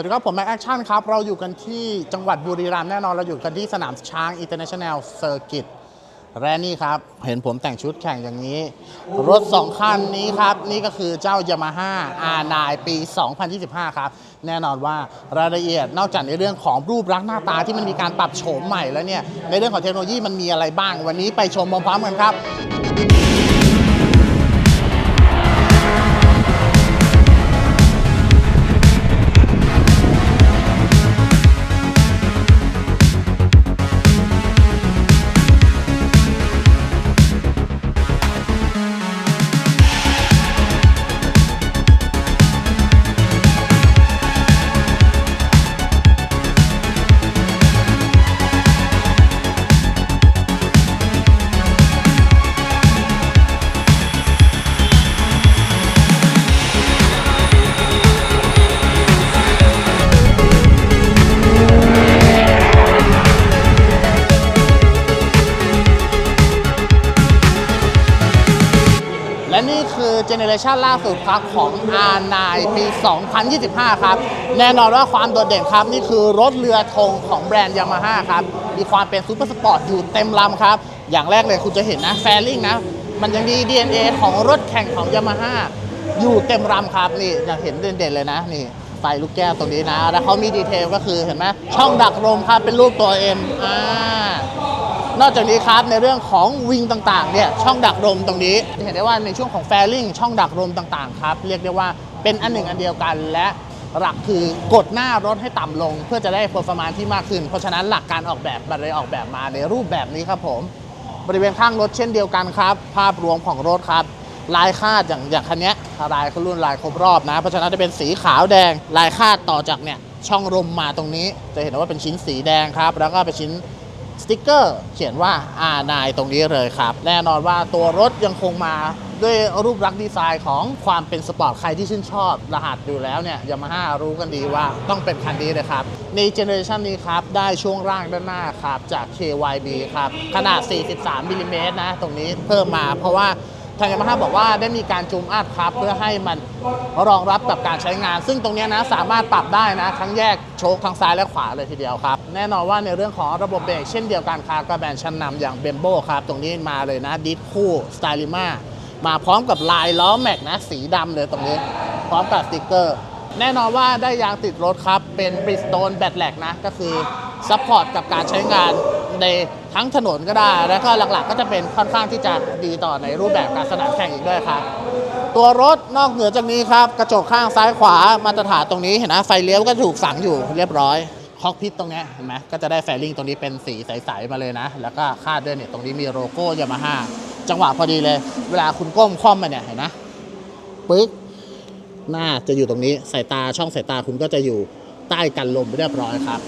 วัสดีครับ ผมแม็กแอคชั่นครับ เราอยู่กันที่จังหวัดบุรีรัมย์แน่นอน เราอยู่กันที่สนามช้าง International Circuit และนี่ครับ เห็นผมแต่งชุดแข่งอย่างนี้ รถ 2 คันนี้ครับ นี่ก็คือเจ้า Yamaha R9 ปี 2025 ครับ แน่นอนว่ารายละเอียดนอกจากในเรื่องของรูปลักษณ์หน้าตาที่มันมีการปรับโฉมใหม่แล้วเนี่ย ในเรื่องของเทคโนโลยีมันมีอะไรบ้าง วันนี้ไปชมพร้อมๆกันครับ เรชันล่าสุดครับของ R9 ปี 2025 ครับ แน่นอนว่าความโดดเด่นครับ นี่คือรถเรือธงของแบรนด์ยามาฮ่าครับ มีความเป็นซูเปอร์สปอร์ตอยู่เต็มลำครับ อย่างแรกเลยคุณจะเห็นนะแฟลิงนะ มันยังมี DNA ของรถแข่งของยามาฮ่าอยู่เต็มลำครับนี่จะเห็นเด่นๆเลยนะนี่ไฟลูกแก้วตรงนี้นะ แล้วเขามีดีเทลก็คือเห็นไหมช่องดักลมครับเป็นรูปตัว M อ่า นอกจากนี้ครับในเรื่องของวิงต่างๆเนี่ยช่องดักลมตรงนี้จะเห็นได้ว่าในช่วงของแฟลิงช่องดักลมต่างๆครับเรียกได้ว่าเป็นอันหนึ่งอันเดียวกันและหลักคือกดหน้ารถให้ต่ำลง เพื่อจะได้เ e อร์ฟอร์มานที่มากขึ้น เพราะฉะนั้นหลักการออกแบบมันเลยออกแบบมาในรูปแบบนี้ครับผม บริเวณข้างรถเช่นเดียวกันครับ ภาพรวมของรถครับ ลายคาดอย่างอย่างคันนี้ลายเขารุ่นลายครบรอบนะ เพราะฉะนั้นจะเป็นสีขาวแดง ลายคาดต่อจากเนี่ยช่องลมมาตรงนี้ จะเห็นว่าเป็นชิ้นสีแดงครับ แล้วก็เป็นชิ้น สติกเกอร์เขียนว่า R9 ตรงนี้เลยครับ แน่นอนว่าตัวรถยังคงมาด้วยรูปลักษณ์ดีไซน์ของความเป็นสปอร์ตใครที่ชื่นชอบ รหัสอยู่แล้วเนี่ยยามาฮ่ารู้กันดีว่าต้องเป็นคันนี้เลยครับ ในเจเนอเรชันนี้ครับ ได้ช่วงร่างด้านหน้าครับ จาก KYB ครับ ขนาด 43มิลลิเมตรนะ ตรงนี้เพิ่มมาเพราะว่า ทางยามาฮ่าบอกว่าได้มีการจูมอัพครับเพื่อให้มันรองรับกับการใช้งาน ซึ่งตรงนี้นะสามารถปรับได้นะทั้งแยกโชคทั้งซ้ายและขวาเลยทีเดียวครับ แน่นอนว่าในเรื่องของระบบเบรกเช่นเดียวกันครับก็แบรนด์ชั้นนำอย่างเบมโบครับตรงนี้มาเลยนะดิสคู่สไตลิมามาพร้อมกับลายล้อแม็กนะสีดำเลยตรงนี้ พร้อมกับสติกเกอร์ แน่นอนว่าได้ยางติดรถครับเป็นบริสโตนแบตแลกนะก็คือซัพพอร์ตกับการใช้งานใน ทั้งถนนก็ได้ แล้วก็หลักๆ ก็จะเป็นค่อนข้างที่จะดีต่อในรูปแบบการสนามแข่งอีกด้วยครับตัวรถนอกเหนือจากนี้ครับ กระจกข้างซ้ายขวามาตรฐานตรงนี้เห็นนะไฟเลี้ยวก็ถูกฝังอยู่เรียบร้อยคอกพิทตรงนี้เห็นไหมก็จะได้แฟลิงตรงนี้เป็นสีใสๆมาเลยนะ แล้วก็คาดด้วยเนี่ยตรงนี้มีโลโก้ยามาฮ่าจังหวะพอดีเลย เวลาคุณก้มคล่อมมาเนี่ยเห็นนะปึ๊กหน้าจะอยู่ตรงนี้สายตาช่องสายตาคุณก็จะอยู่ใต้กันลมเรียบร้อยครับ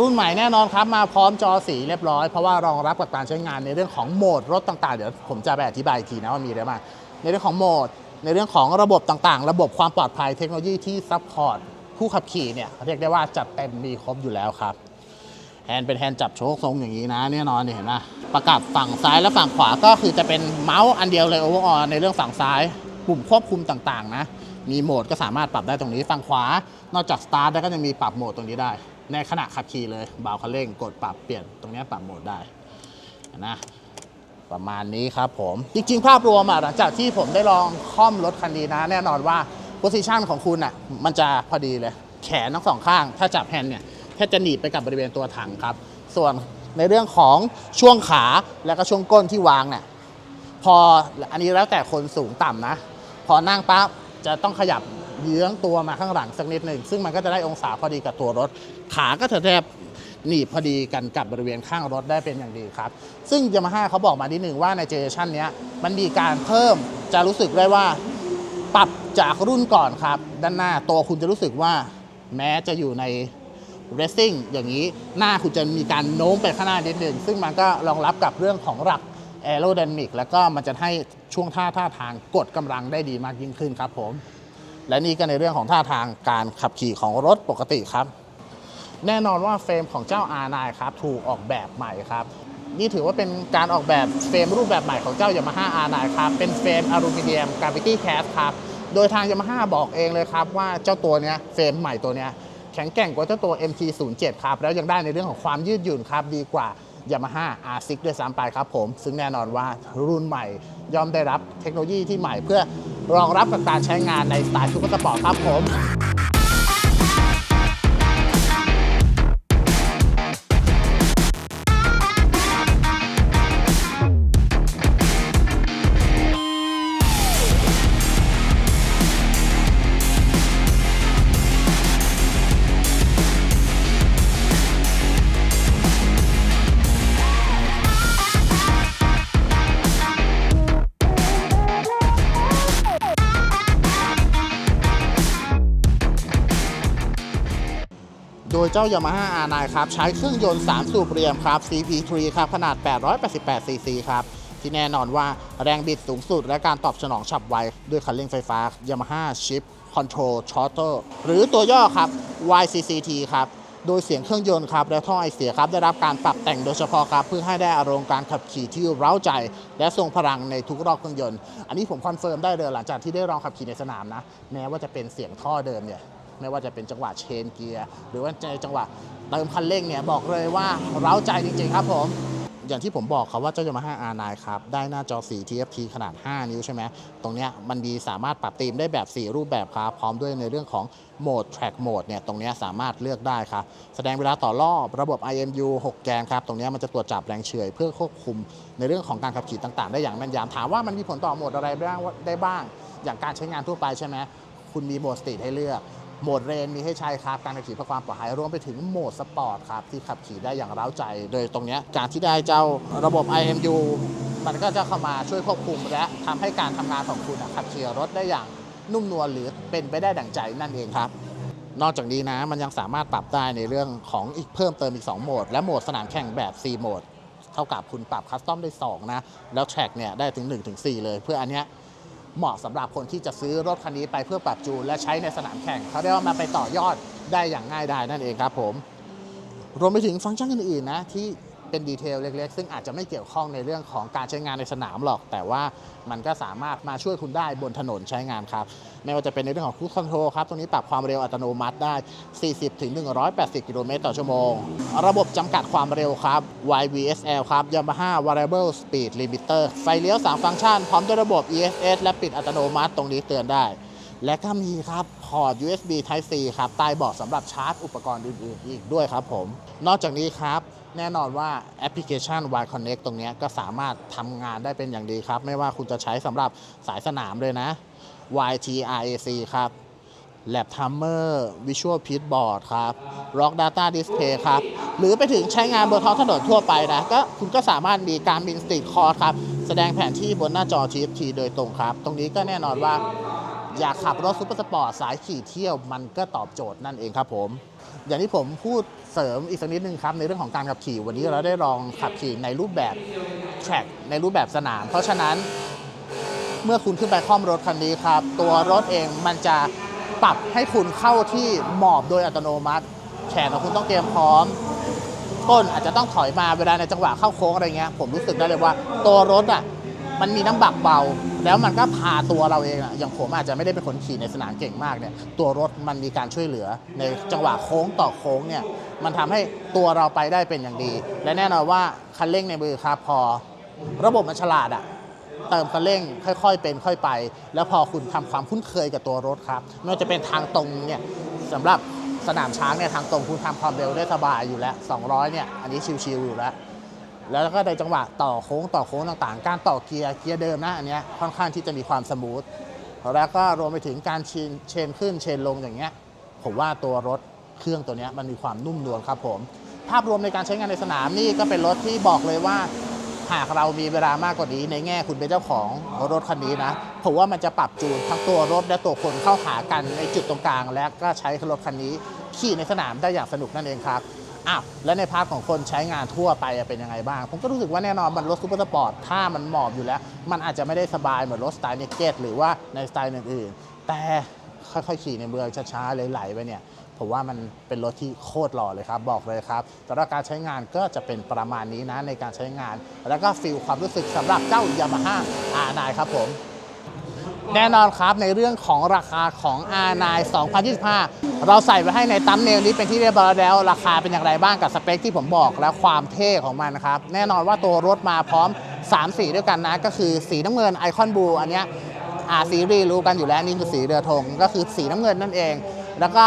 รุ่นใหม่แน่นอนครับ มาพร้อมจอสีเรียบร้อย เพราะว่ารองรับกับการใช้งานในเรื่องของโหมดรถต่าง ๆ เดี๋ยวผมจะไปอธิบายทีนะว่ามีอะไรบ้างในเรื่องของโหมด ในเรื่องของระบบต่างๆ ระบบความปลอดภัยเทคโนโลยีที่ซัพพอร์ตผู้ขับขี่เนี่ยเรียกได้ว่าจัดเต็มมีครบอยู่แล้วครับแฮนด์เป็นแฮนด์จับโชคทรงอย่างนี้นะแน่นอนเนี่ยเห็นไหมประกับฝั่งซ้ายและฝั่งขวาก็คือจะเป็นเมาส์อันเดียวเลยโอเวอร์ออในเรื่องฝั่งซ้ายปุ่มควบคุมต่างๆนะมีโหมดก็สามารถปรับได้ตรงนี้ฝั่งขวา นอกจากสตาร์ทแล้วก็จะมีปรับโหมดตรงนี้ได้ ในขณะขับขี่เลยเบาคันเร่งกดปรับเปลี่ยนตรงนี้ปรับโหมดได้นะประมาณนี้ครับผม จริง ๆ ภาพรวมอะหลังจากที่ผมได้ลองค่อมรถคันนี้นะ แน่นอนว่าโพซิชันของคุณอะมันจะพอดีเลย แขนทั้งสองข้าง ถ้าจับแฮนด์เนี่ยแค่จะหนีบไปกับบริเวณตัวถังครับ ส่วนในเรื่องของช่วงขาแล้วก็ช่วงก้นที่วางเนี่ยพออันนี้แล้วแต่คนสูงต่ำนะ พอนั่งปั๊บจะต้องขยับ เยื้องตัวมาข้างหลังสักนิดหนึ่ง ซึ่งมันก็จะได้องศาพอดีกับตัวรถ ขาก็จะแทบหนีบพอดีกันกับบริเวณข้างรถได้เป็นอย่างดีครับ ซึ่งยามาฮ่าเขาบอกมานิดหนึ่งว่าในเจเนอเรชันนี้มันมีการเพิ่มจะรู้สึกได้ว่าปรับจากรุ่นก่อนครับ ด้านหน้าตัวคุณจะรู้สึกว่าแม้จะอยู่ใน racing อย่างนี้หน้าคุณจะมีการโน้มไปข้างหน้านิดหนึ่งซึ่งมันก็รองรับกับเรื่องของหลัก aerodynamic แล้วก็มันจะให้ช่วงท่าท่าทางกดกำลังได้ดีมากยิ่งขึ้นครับผม และนี่ก็ในเรื่องของท่าทางการขับขี่ของรถปกติครับ แน่นอนว่าเฟรมของเจ้า R9 ครับถูกออกแบบใหม่ครับนี่ถือว่าเป็นการออกแบบเฟรมรูปแบบใหม่ของเจ้า Yamaha R9 ครับเป็นเฟรมอลูมิเนียม Gravity Cast ครับโดยทาง Yamaha บอกเองเลยครับว่าเจ้าตัวเนี้ยเฟรมใหม่ตัวเนี้ยแข็งแกร่งกว่าเจ้าตัว MT07 ครับแล้วยังได้ในเรื่องของความยืดหยุ่นครับดีกว่า Yamaha R6 ด้วยซ้ำไปครับผม ซึ่งแน่นอนว่ารุ่นใหม่ย่อมได้รับเทคโนโลยีที่ใหม่เพื่อรองรับกับการใช้งานในสไตล์ซูเปอร์สปอร์ตครับผม โดยเจ้า Yamaha R9 ครับใช้เครื่องยนต์ 3 สูบเรียมครับ CP3 ครับขนาด 888 cc ครับที่แน่นอนว่าแรงบิดสูงสุด และการตอบสนองฉับไว ด้วยคันเร่งไฟฟ้า Yamaha Chip Control Trotter หรือตัวย่อครับ YCCT ครับโดยเสียงเครื่องยนต์ครับและท่อไอเสียครับได้รับการปรับแต่งโดยเฉพาะครับเพื่อให้ได้อารมณ์การขับขี่ที่เร้าใจ และทรงพลังในทุกรอบเครื่องยนต์ อันนี้ผมคอนเฟิร์มได้เลยหลังจากที่ได้ลองขับขี่ในสนามนะแม้ว่าจะเป็นเสียงท่อเดิมเนี่ย ไม่ว่าจะเป็นจังหวะเชนเกียร์หรือว่าในจังหวะเติมคันเร่งเนี่ยบอกเลยว่าเร้าใจจริงๆครับผมอย่างที่ผมบอกครับว่าเจ้า Yamaha R9 ครับ ได้หน้าจอ 4 TFT ขนาด 5 นิ้วใช่ไหม ตรงเนี้ยมันดีสามารถปรับธีมได้แบบ 4 รูปแบบครับ พร้อมด้วยในเรื่องของโหมด Track Mode เนี่ย ตรงเนี้ยสามารถเลือกได้ครับ แสดงเวลาต่อรอบระบบ IMU 6 แกนครับ ตรงเนี้ยมันจะตรวจจับแรงเฉื่อยเพื่อควบคุมในเรื่องของการขับขี่ต่างๆ ได้อย่างแม่นยำถามว่ามันมีผลต่อโหมดอะไรบ้างได้บ้าง อย่างการใช้งานทั่วไปใช่ไหมคุณมีโหมดสตรีทให้เลือก โหมดเรนมีให้ใช้ครับ การขับขี่เพื่อความปลอดภัยรวมไปถึงโหมดสปอร์ตครับ ที่ขับขี่ได้อย่างเร้าใจ โดยตรงนี้การที่ได้เจ้าระบบ IMU มันก็จะเข้ามาช่วยควบคุมและทำให้การทำงานของคุณอะขับขี่รถได้อย่างนุ่มนวลหรือเป็นไปได้ดั่งใจนั่นเองครับ นอกจากนี้นะมันยังสามารถปรับได้ในเรื่องของอีกเพิ่มเติมอีก 2 โหมด และโหมดสนามแข่งแบบ C โหมด เท่ากับคุณปรับคัสตอมได้ 2 นะ แล้วแทร็กเนี่ยได้ถึง 1-4 เลย เพื่ออันเนี้ย เหมาะสำหรับคนที่จะซื้อรถคันนี้ไปเพื่อปรับจูนและใช้ในสนามแข่งเขาเรียกว่ามาไปต่อยอดได้อย่างง่ายดายนั่นเองครับผมรวมไปถึงฟังก์ชันอื่นๆนะที่ เป็นดีเทลเล็กๆ ซึ่งอาจจะไม่เกี่ยวข้องในเรื่องของการใช้งานในสนามหรอก แต่ว่ามันก็สามารถมาช่วยคุณได้บนถนนใช้งานครับ ไม่ว่าจะเป็นในเรื่องของคูคอนโทรลครับ ตรงนี้ปรับความเร็วอัตโนมัติได้ 40 ถึง 180 กิโลเมตรต่อชั่วโมง ระบบจำกัดความเร็วครับ YVSL ครับ Yamaha Variable Speed Limiter ไฟเลี้ยว 3 ฟังก์ชัน พร้อมด้วยระบบ ESS และปิดอัตโนมัติตรงนี้เตือนได้และก็มีครับพอร์ต USB Type C ครับใต้เบาะสำหรับชาร์จอุปกรณ์อื่นๆอีกด้วยครับผม นอกจากนี้ครับ แน่นอนว่าแอปพลิเคชัน Y Connect ตรงนี้ก็สามารถทำงานได้เป็นอย่างดีครับ ไม่ว่าคุณจะใช้สำหรับสายสนามเลยนะ YTRAC ครับ Lab Timer Visual Pit Board ครับ Rock Data Display ครับ หรือไปถึงใช้งานบนท้องถนนทั่วไปนะ ก็คุณก็สามารถมีการบินสตรีทคอร์ครับ แสดงแผนที่บนหน้าจอ TFT โดยตรงครับ ตรงนี้ก็แน่นอนว่าอยากขับรถซุปเปอร์สปอร์ตสายขี่เที่ยวมันก็ตอบโจทย์นั่นเองครับผม อย่างที่ผมพูดเสริมอีกสักนิดนึงครับ ในเรื่องของการขับขี่ วันนี้เราได้ลองขับขี่ในรูปแบบ track ในรูปแบบสนาม เพราะฉะนั้นเมื่อคุณขึ้นไปคล่อมรถคันนี้ครับ ตัวรถเองมันจะปรับให้คุณเข้าที่หมอบโดยอัตโนมัติแขนของคุณต้องเตรียมพร้อมก้นอาจจะต้องถอยมาเวลาในจังหวะเข้าโค้งอะไรเงี้ยผมรู้สึกได้เลยว่าตัวรถอะ มันมีน้ำบักเบา แล้วมันก็พาตัวเราเองอะอย่างผมอาจจะไม่ได้เป็นคนขี่ในสนามเก่งมากเนี่ยตัวรถมันมีการช่วยเหลือ ในจังหวะโค้งต่อโค้งเนี่ยมันทำให้ตัวเราไปได้เป็นอย่างดี และแน่นอนว่าคันเร่งในมือครับพอ ระบบมันฉลาดอะเติมคันเร่งค่อยๆเป็นค่อยไป แล้วพอคุณทำความคุ้นเคยกับตัวรถครับไม่ว่าจะเป็นทางตรงเนี่ยสำหรับสนามช้างเนี่ยทางตรงคุณทำความเร็วได้สบายอยู่แล้ว 200เนี่ยอันนี้ชิวๆอยู่แล้ว แล้วก็ในจังหวะต่อโค้งต่อโค้งต่างๆ การต่อเกียร์เกียร์เดิมนะอันเนี้ยค่อนข้างที่จะมีความสมูทแล้วก็รวมไปถึงการเชนขึ้นเชนลงอย่างเงี้ยผมว่าตัวรถเครื่องตัวเนี้ยมันมีความนุ่มนวลครับผม ภาพรวมในการใช้งานในสนามนี่ก็เป็นรถที่บอกเลยว่า หากเรามีเวลามากกว่านี้ ในแง่คุณเป็นเจ้าของรถคันนี้นะผมว่ามันจะปรับจูนทั้งตัวรถและตัวคนเข้าหากันในจุดตรงกลาง และก็ใช้รถคันนี้ขี่ในสนามได้อย่างสนุกนั่นเองครับ อ้าวและในพาร์ทของคนใช้งานทั่วไปเป็นยังไงบ้าง ผมก็รู้สึกว่าแน่นอนมันรถซูเปอร์สปอร์ตถ้ามันหมอบอยู่แล้ว มันอาจจะไม่ได้สบายเหมือนรถสไตล์เนกเก็ตหรือว่าในสไตล์อื่นๆ แต่ค่อยๆ ขี่ในเมืองช้าๆไหลๆไปเนี่ยผมว่ามันเป็นรถที่โคตรหล่อเลยครับ บอกเลยครับสำหรับการใช้งานก็จะเป็นประมาณนี้นะในการใช้งาน แล้วก็ฟีลความรู้สึกสำหรับเจ้ายามาฮ่า R9 ครับผม แน่นอนครับในเรื่องของราคาของ R9 2025 เราใส่ไว้ให้ในตั้มเนลนี้เป็นที่เรียบร้อยแล้ว ราคาเป็นอย่างไรบ้างกับสเปคที่ผมบอกและความเท่ของมันนะครับ แน่นอนว่าตัวรถมาพร้อม 3 สีด้วยกันนะ ก็คือสีน้ำเงินไอคอนบูอันเนี้ยอาซีรีรู้กันอยู่แล้วนี่คือสีเรือธงก็คือสีน้ำเงินนั่นเอง แล้วก็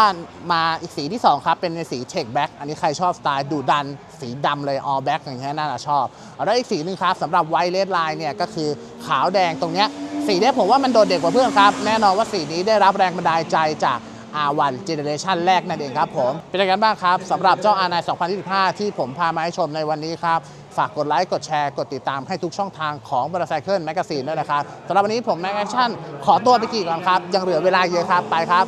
มาอีกสีที่ 2 ครับ เป็นในสีเชคแบ็กอันนี้ใครชอบสไตล์ดุดัน สีดำเลย all black อย่างเงี้ยน่าจะชอบแล้วอีกสีหนึงครับสำหรับไวเลดไลน์เนี่ยก็คือขาวแดงตรงเนี้ย สีนี้ผมว่ามันโดดเด่นกว่าเพื่อนครับ แน่นอนว่าสีนี้ได้รับแรงบันดาลใจจาก R1 Generation แรกนั่นเองครับผม เป็นยังไงบ้างครับสำหรับเจ้า R9 2025 ที่ผมพามาให้ชมในวันนี้ครับ ฝากกดไลค์ กดแชร์ กดติดตามให้ทุกช่องทางของ m o t o r c y c l e Magazine ด้วยนะครับสำหรับวันนี้ผมแม็กแอคชั่นขอตัวไปกี่ก่อนครับ ยังเหลือเวลาเยอะครับ ไปครับ